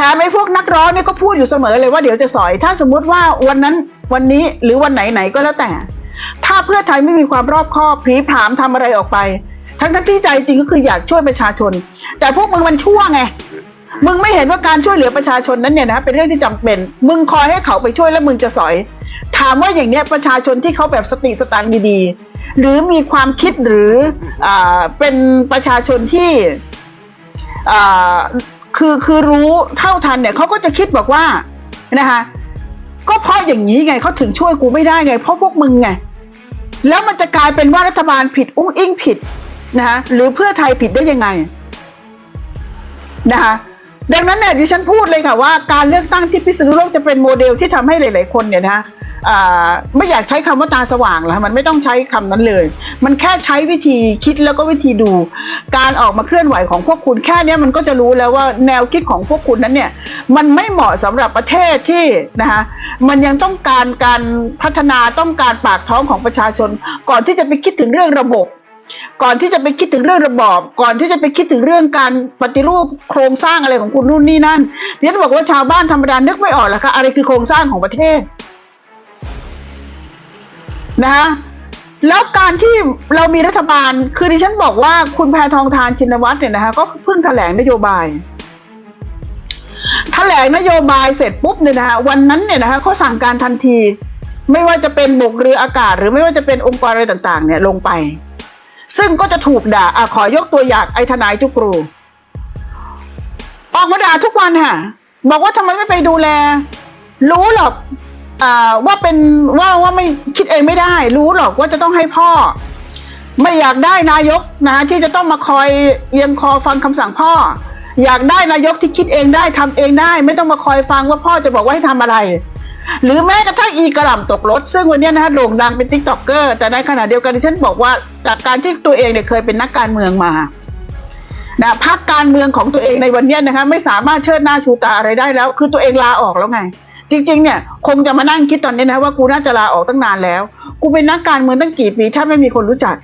ถมไอ้พวกนักร้องเนี่ยก็พูดอยู่เสมอเลยว่าเดี๋ยวจะสอย ถ้าสมมุติว่าวันนั้นวันนี้หรือวันไหนไหนก็แล้วแต่ ถ้าเพื่อไทยไม่มีความรอบคอบพลีผามทำอะไรออกไป ทั้งทั้งที่ใจจริงก็คืออยากช่วยประชาชน แต่พวกมึงมันชั่วไงมึงไม่เห็นว่าการช่วยเหลือประชาชนนั้นเนี่ยนะเป็นเรื่องที่จำเป็น มึงคอยให้เขาไปช่วยแล้วมึงจะสอย ถามว่าอย่างเนี้ยประชาชนที่เขาแบบสติสตังค์ดีๆ หรือมีความคิดหรืออาเป็นประชาชนที่อ่า คือคือรู้เท่าทันเนี่ยเขาก็จะคิดบอกว่านะคะ ก็เพราะอย่างนี้ไงเขาถึงช่วยกูไม่ได้ไง เพราะพวกมึงไงแล้วมันจะกลายเป็นว่ารัฐบาลผิดอุ้งอิงผิดนะคะหรือเพื่อไทยผิดได้ยังไงนะคะดังนั้นเนี่ยดิฉันพูดเลยค่ะว่าการเลือกตั้งที่พิษณุโลกจะเป็นโมเดลที่ทำให้หลาย ๆ คนเนี่ยนะคะ ไม่อยากใช้คำว่าตาสว่างหรอกมันไม่ต้องใช้คำนั้นเลย มันแค่ใช้วิธีคิดแล้วก็วิธีดู การออกมาเคลื่อนไหวของพวกคุณแค่นี้มันก็จะรู้แล้วว่าแนวคิดของพวกคุณนั้นเนี่ยมันไม่เหมาะสำหรับประเทศที่นะคะมันยังต้องการการพัฒนาต้องการปากท้องของประชาชน ก่อนที่จะไปคิดถึงเรื่องระบบก่อนที่จะไปคิดถึงเรื่องระบอบ ก่อนที่จะไปคิดถึงเรื่องการปฏิรูปโครงสร้างอะไรของคุณนู่นนี่นั่นเดี๋ยวบอกว่าชาวบ้านธรรมดานึกไม่ออกหรอกคะอะไรคือโครงสร้างของประเทศ นะคะแล้วการที่เรามีรัฐบาลคือดิฉันบอกว่าคุณแพทองทานชินวัตรเนี่ยนะคะก็เพิ่งแถลงนโยบายแถลงนโยบายเสร็จปุ๊บเนี่ยนะคะวันนั้นเนี่ยนะคะเขาสั่งการทันที ไม่ว่าจะเป็นบกเรืออากาศ หรือไม่ว่าจะเป็นองค์กรอะไรต่างๆ เนี่ยลงไป ซึ่งก็จะถูกด่าอขอยกตัวอย่างไอ้ทนายจุกรูออกมาด่าทุกวันค่ะบอกว่าทำไมไม่ไปดูแล รู้หรอก อ่าว่าเป็นว่าว่าไม่คิดเองไม่ได้ รู้หรอกว่าจะต้องให้พ่อ ไม่อยากได้นายกนะ ที่จะต้องมาคอยเอียงคอฟังคำสั่งพ่อ อยากได้นายกที่คิดเองได้ทำเองได้ ไม่ต้องมาคอยฟังว่าพ่อจะบอกว่าให้ทำอะไร หรือแม้กระทั่งอีกระหล่ำตกรถ ซึ่งวันนี้นะฮะโด่งดังเป็นติ๊กต็อกเกอร์แต่ในขณะเดียวกันที่ฉันบอกว่าจากการที่ตัวเองเนี่ยเคยเป็นนักการเมืองมานะพักการเมืองของตัวเองในวันนี้นะคะไม่สามารถเชิดหน้าชูตาอะไรได้แล้ว คือตัวเองลาออกแล้วไง จริงๆเนี่ยคงจะมานั่งคิดตอนนี้นะว่ากูน่าจะลาออกตั้งนานแล้ว กูเป็นนักการเมืองตั้งกี่ปีถ้าไม่มีคนรู้จัก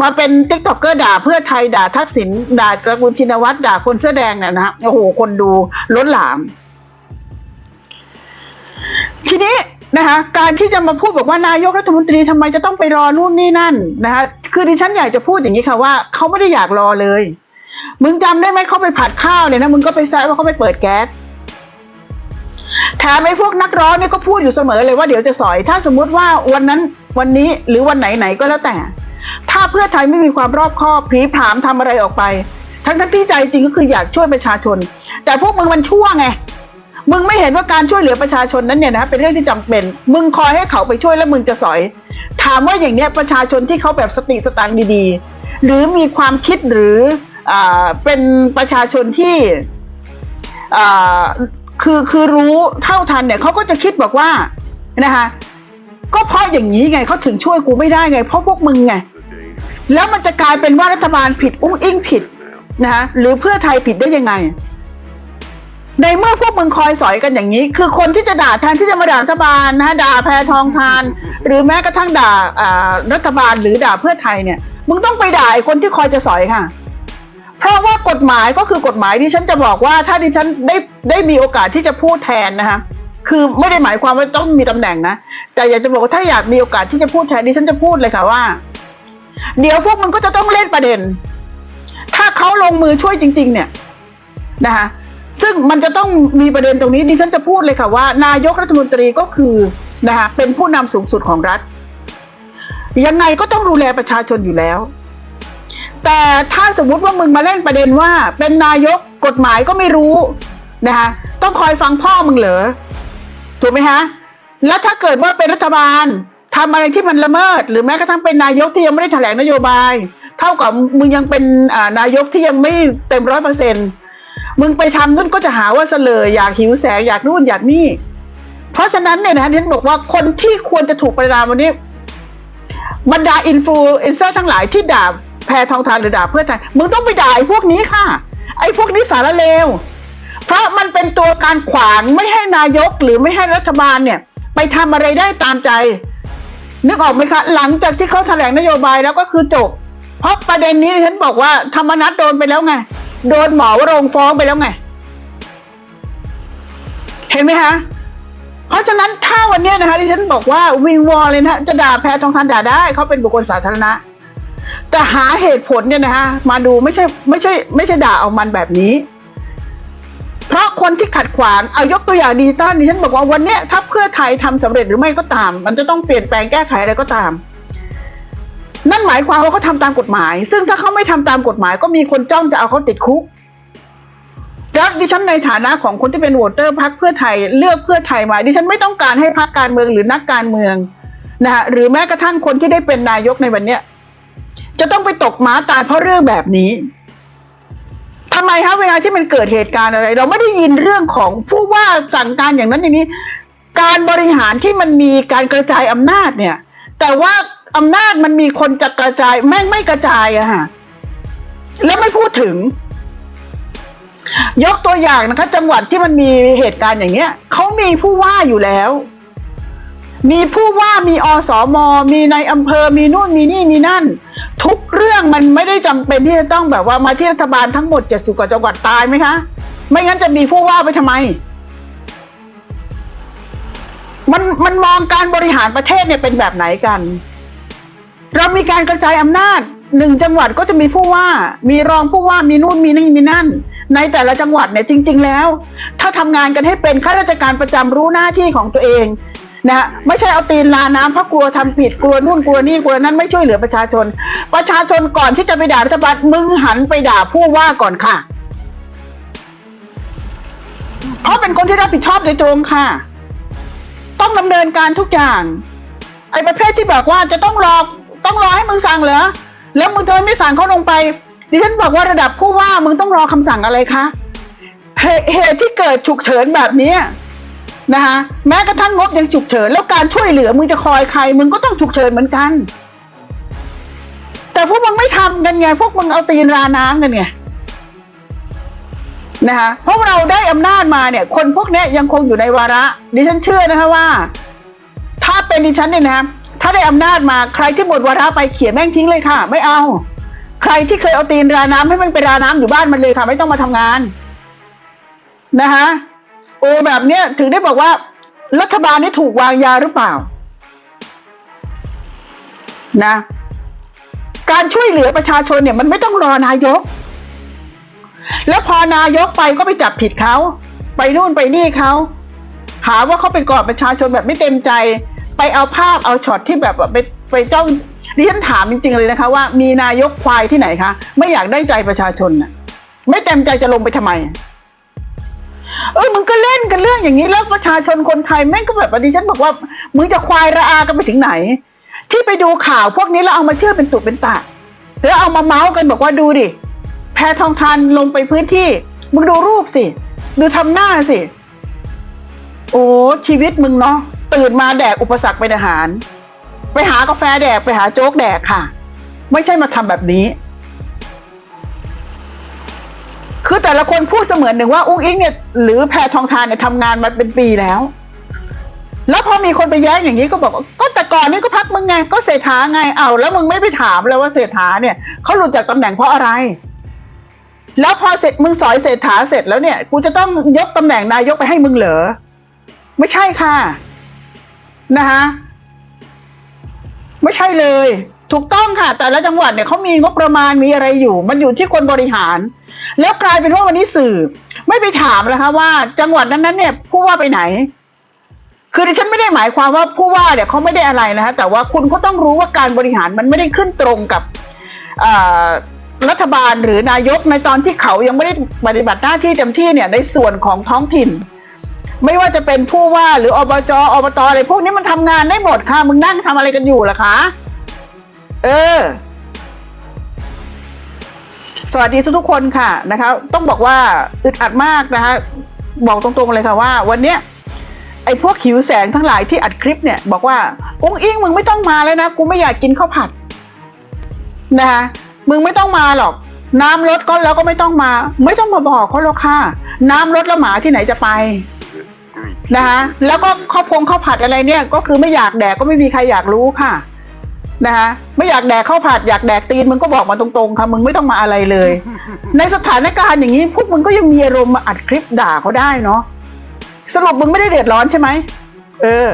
มาเป็นติ๊กต็อกเกอร์ด่าเพื่อไทยด่าทักษิณด่าตระกูลชินวัตรด่าคนเสื้อแดงเนี่ยนะฮะโอ้โหคนดูล้นหลาม ทีนี้นะคะการที่จะมาพูดบอกว่านายกรัฐมนตรีทำไมจะต้องไปรอนู่นนี่นั่นนะคะคือดิฉันอยากจะพูดอย่างนี้ค่ะว่าเขาไม่ได้อยากรอเลย มึงจำได้ไหมเขาไปผัดข้าวเนี่ยนะมึงก็ไปแซวว่าเขาไปเปิดแก๊ส แถมไอ้พวกนักร้องเนี่ยก็พูดอยู่เสมอเลยว่าเดี๋ยวจะสอย ถ้าสมมุติว่าวันนั้นวันนี้หรือวันไหนไหนๆก็แล้วแต่ ถ้าเพื่อไทยไม่มีความรอบคอบพลีผามทำอะไรออกไป ทั้งทั้งที่ใจจริงก็คืออยากช่วยประชาชน แต่พวกมึงมันชั่วไงมึงไม่เห็นว่าการช่วยเหลือประชาชนนั้นเนี่ยนะเป็นเรื่องที่จำเป็น มึงคอยให้เขาไปช่วยแล้วมึงจะสอย ถามว่าอย่างเนี้ยประชาชนที่เขาแบบสติสตังดีๆ หรือมีความคิดหรืออาเป็นประชาชนที่อ่า คือคือรู้เท่าทันเนี่ยเขาก็จะคิดบอกว่านะคะก็เพราะอย่างนี้ไงเขาถึงช่วยกูไม่ได้ไง เพราะพวกมึงไงแล้วมันจะกลายเป็นว่ารัฐบาลผิดอุ้งอิงผิดนะคะหรือเพื่อไทยผิดได้ยังไง ในเมื่อพวกมึงคอยสอยกันอย่างนี้ คือคนที่จะด่าแทนที่จะมาด่ารัฐบาลนะฮะด่าแพทองทาน หรือแม้กระทั่งด่าอ่ารัฐบาลหรือด่าเพื่อไทยเนี่ย มึงต้องไปด่าไอ้คนที่คอยจะสอยค่ะ เพราะว่ากฎหมายก็คือกฎหมายที่ฉันจะบอกว่า ถ้าดิฉันได้ได้มีโอกาสที่จะพูดแทนนะคะคือไม่ได้หมายความว่าต้องมีตำแหน่งนะ แต่อยากจะบอกว่าถ้าอยากมีโอกาสที่จะพูดแทนดิฉันจะพูดเลยค่ะว่า เดี๋ยวพวกมึงก็จะต้องเล่นประเด็น ถ้าเขาลงมือช่วยจริง ๆ เนี่ยนะคะซึ่งมันจะต้องมีประเด็นตรงนี้ดิฉันจะพูดเลยค่ะว่า นายกรัฐมนตรีก็คือนะคะเป็นผู้นำสูงสุดของรัฐ ยังไงก็ต้องดูแลประชาชนอยู่แล้ว แต่ถ้าสมมุติว่ามึงมาเล่นประเด็นว่า เป็นนายกกฎหมายก็ไม่รู้นะคะต้องคอยฟังพ่อมึงเหรอถูกไหมฮะแล้วถ้าเกิดว่าเป็นรัฐบาลทำอะไรที่มันละเมิด หรือแม้กระทั่งเป็นนายกที่ยังไม่ได้แถลงนโยบาย เท่ากับมึงยังเป็นนายกที่ยังไม่เต็มร้อยเปอร์เซ็นต์มึงไปทำนู่นก็จะหาว่าเสลออยากหิวแสงอยากนู่นอยากนี่ เพราะฉะนั้นเนี่ยนะฉันบอกว่าคนที่ควรจะถูกประนามวันนี้บรรดาอินฟลูเอนเซอร์ทั้งหลายที่ด่า แพทองทานหรือด่าเพื่อไทยมึงต้องไปด่าไอ้พวกนี้ค่ะ ไอ้พวกนี้สารเลวเพราะมันเป็นตัวการขวางไม่ให้นายกหรือไม่ให้รัฐบาลเนี่ย ไปทำอะไรได้ตามใจ นึกออกไหมคะ หลังจากที่เขาแถลงนโยบายแล้วก็คือจบ เพราะประเด็นนี้ฉันบอกว่าธรรมนัฐโดนไปแล้วไง โดนหมอวรงฟ้องไปแล้วไง เห็นไหมคะเพราะฉะนั้นถ้าวันนี้นะคะที่ฉันบอกว่าวิงวอลเลยนะจะด่าแพทองทานด่าได้เขาเป็นบุคคลสาธารณะ แต่หาเหตุผลเนี่ยนะคะมาดูไม่ใช่ไม่ใช่ ไม่ใช่ด่าเอามันแบบนี้ เพราะคนที่ขัดขวางเอายกตัวอย่างดิจิตอลดิฉันบอกว่าวันเนี้ยถ้าเพื่อไทยทำสำเร็จหรือไม่ก็ตาม มันจะต้องเปลี่ยนแปลงแก้ไขอะไรก็ตาม นั่นหมายความว่าเขาทำตามกฎหมาย ซึ่งถ้าเขาไม่ทำตามกฎหมาย ก็มีคนจ้องจะเอาเขาติดคุกแล้วดิฉันในฐานะของคนที่เป็นโหวตเตอร์พรรคเพื่อไทยเลือกเพื่อไทยมาดิฉันไม่ต้องการให้พรรคการเมืองหรือนักการเมืองนะฮะหรือแม้กระทั่งคนที่ได้เป็นนายกในวันเนี้ย จะต้องไปตกหมาตายเพราะเรื่องแบบนี้ทำไมคะเวลาที่มันเกิดเหตุการณ์อะไร เราไม่ได้ยินเรื่องของผู้ว่าสั่งการอย่างนั้นอย่างนี้ การบริหารที่มันมีการกระจายอำนาจเนี่ย แต่ว่าอำนาจมันมีคนจะกระจายแม่งไม่กระจายอะฮะแล้วไม่พูดถึง ยกตัวอย่างนะคะ จังหวัดที่มันมีเหตุการณ์อย่างเงี้ยเขามีผู้ว่าอยู่แล้ว มีผู้ว่ามีอสมมีในอำเภอมีนู่นมีนี่มีนั่น ทุกเรื่องมันไม่ได้จำเป็นที่จะต้องแบบว่ามาที่รัฐบาลทั้งหมดเจ็ดสิบกว่าจังหวัดตายไหมคะ ไม่งั้นจะมีผู้ว่าไปทำไม มันมันมองการบริหารประเทศเนี่ยเป็นแบบไหนกัน เรามีการกระจายอำนาจหนึ่งจังหวัดก็จะมีผู้ว่า มีรองผู้ว่ามีนู่นมีนี่มีนั่น ในแต่ละจังหวัดเนี่ยจริง ๆ แล้ว ถ้าทำงานกันให้เป็นข้าราชการประจำรู้หน้าที่ของตัวเอง นะฮะไม่ใช่เอาตีนลาน้ำเพราะกลัวทำผิดกลัวนู่นกลัวนี่กลัวนั้นไม่ช่วยเหลือประชาชน ประชาชนก่อนที่จะไปด่ารัฐบาลมึงหันไปด่าผู้ว่าก่อนค่ะเพราะเป็นคนที่รับผิดชอบโดยตรงค่ะ ต้องดำเนินการทุกอย่าง ไอ้ประเภทที่บอกว่าจะต้องรอต้องรอให้มึงสั่งเหรอแล้วมึงเธอไม่สั่งเขาลงไปดิฉันบอกว่าระดับผู้ว่ามึงต้องรอคำสั่งอะไรคะเหตุที่เกิดฉุกเฉินแบบนี้ นะคะแม้กระทั่งงบยังฉุกเฉินแล้วการช่วยเหลือมึงจะคอยใครมึงก็ต้องฉุกเฉินเหมือนกัน แต่พวกมึงไม่ทำกันไงพวกมึงเอาตีนราน้ำกันไงนะคะเพราะเราได้อำนาจมาเนี่ย คนพวกนี้ยังคงอยู่ในวาระดิฉันเชื่อนะคะว่า ถ้าเป็นดิฉันเนี่ยนะถ้าได้อำนาจมาใครที่หมดวาระไปเขี่ยแม่งทิ้งเลยค่ะ ไม่เอา ใครที่เคยเอาตีนราน้ำให้มันไปราน้ำอยู่บ้านมันเลยค่ะ ไม่ต้องมาทำงานนะคะ โอ้แบบเนี้ยถึงได้บอกว่า รัฐบาลนี่ถูกวางยาหรือเปล่า นะ การช่วยเหลือประชาชนเนี่ย มันไม่ต้องรอนายก แล้วพอนายกไปก็ไปจับผิดเขา ไปนู่นไปนี่เขาหาว่าเขาไปกอดประชาชนแบบไม่เต็มใจ ไปเอาภาพเอาช็อตที่แบบไปไปจ้องดิฉันถามจริงๆเลยนะคะ ว่ามีนายกควายที่ไหนคะ ไม่อยากได้ใจประชาชนน่ะ ไม่เต็มใจจะลงไปทำไม เออมึงก็เล่นกันเรื่องอย่างนี้แล้วประชาชนคนไทยแม่งก็แบบดิฉันบอกว่ามึงจะควายระอากันไปถึงไหน ที่ไปดูข่าวพวกนี้แล้วเอามาเชื่อเป็นตุเป็นตะแล้วเอามาเมาส์กันบอกว่าดูดิแพทองทานลงไปพื้นที่ มึงดูรูปสิ ดูทำหน้าสิ โอ้ชีวิตมึงเนาะตื่นมาแดกอุปสรรคเป็นอาหาร ไปหากาแฟแดกไปหาโจ๊กแดกค่ะ ไม่ใช่มาทำแบบนี้ คือแต่ละคนพูดเสมือนหนึ่งว่าอุ้งอิงเนี่ยหรือแพทองทานเนี่ยทำงานมาเป็นปีแล้ว แล้วพอมีคนไปแย้งอย่างนี้ก็บอกว่าก็แต่ก่อนนี่ก็พักมึงไง ก็เศรษฐาไงเอาแล้วมึงไม่ไปถามเลยว่าเศรษฐาเนี่ยเขาหลุดจากตำแหน่งเพราะอะไร แล้วพอเสร็จมึงสอยเศรษฐาเสร็จแล้วเนี่ยกูจะต้องยกตำแหน่งนายกไปให้มึงเหรอไม่ใช่ค่ะนะคะไม่ใช่เลย ถูกต้องค่ะ แต่ละจังหวัดเนี่ยเขามีงบประมาณมีอะไรอยู่ มันอยู่ที่คนบริหาร แล้วกลายเป็นว่าวันนี้สื่อ ไม่ไปถามแล้วคะว่าจังหวัดนั้นๆเนี่ยผู้ว่าไปไหน คือดิฉันไม่ได้หมายความว่าผู้ว่าเนี่ยเขาไม่ได้อะไรนะคะแต่ว่าคุณก็ต้องรู้ว่าการบริหารมันไม่ได้ขึ้นตรงกับรัฐบาลหรือนายกในตอนที่เขายังไม่ได้ปฏิบัติหน้าที่เต็มที่เนี่ยในส่วนของท้องถิ่น ไม่ว่าจะเป็นผู้ว่าหรืออบจอบตอะไรพวกนี้มันทำงานได้หมดค่ะมึงนั่งทำอะไรกันอยู่ล่ะคะ เออ สวัสดีทุกๆคนค่ะนะคะ ต้องบอกว่าอึดอัดมากนะคะ บอกตรงๆเลยค่ะว่า วันเนี้ยไอ้พวกหิวแสงทั้งหลายที่อัดคลิปเนี่ย บอกว่าอุ้งอิงมึงไม่ต้องมาแล้วนะกูไม่อยากกินข้าวผัดนะคะมึงไม่ต้องมาหรอก น้ำลดก็แล้วก็ไม่ต้องมา ไม่ต้องมาบอกเขาหรอกค่ะ น้ำลดแล้วหมาที่ไหนจะไปนะคะแล้วก็ข้าวพงข้าวผัดอะไรเนี่ย ก็คือไม่อยากแดกก็ไม่มีใครอยากรู้ค่ะ นะคะไม่อยากแดกข้าวผัดอยากแดกตีนมึงก็บอกมาตรงๆค่ะมึงไม่ต้องมาอะไรเลย ในสถานการณ์อย่างนี้พวกมึงก็ยังมีอารมณ์มาอัดคลิปด่าเขาได้เนาะสรุปมึงไม่ได้เดือดร้อนใช่ไหมเออ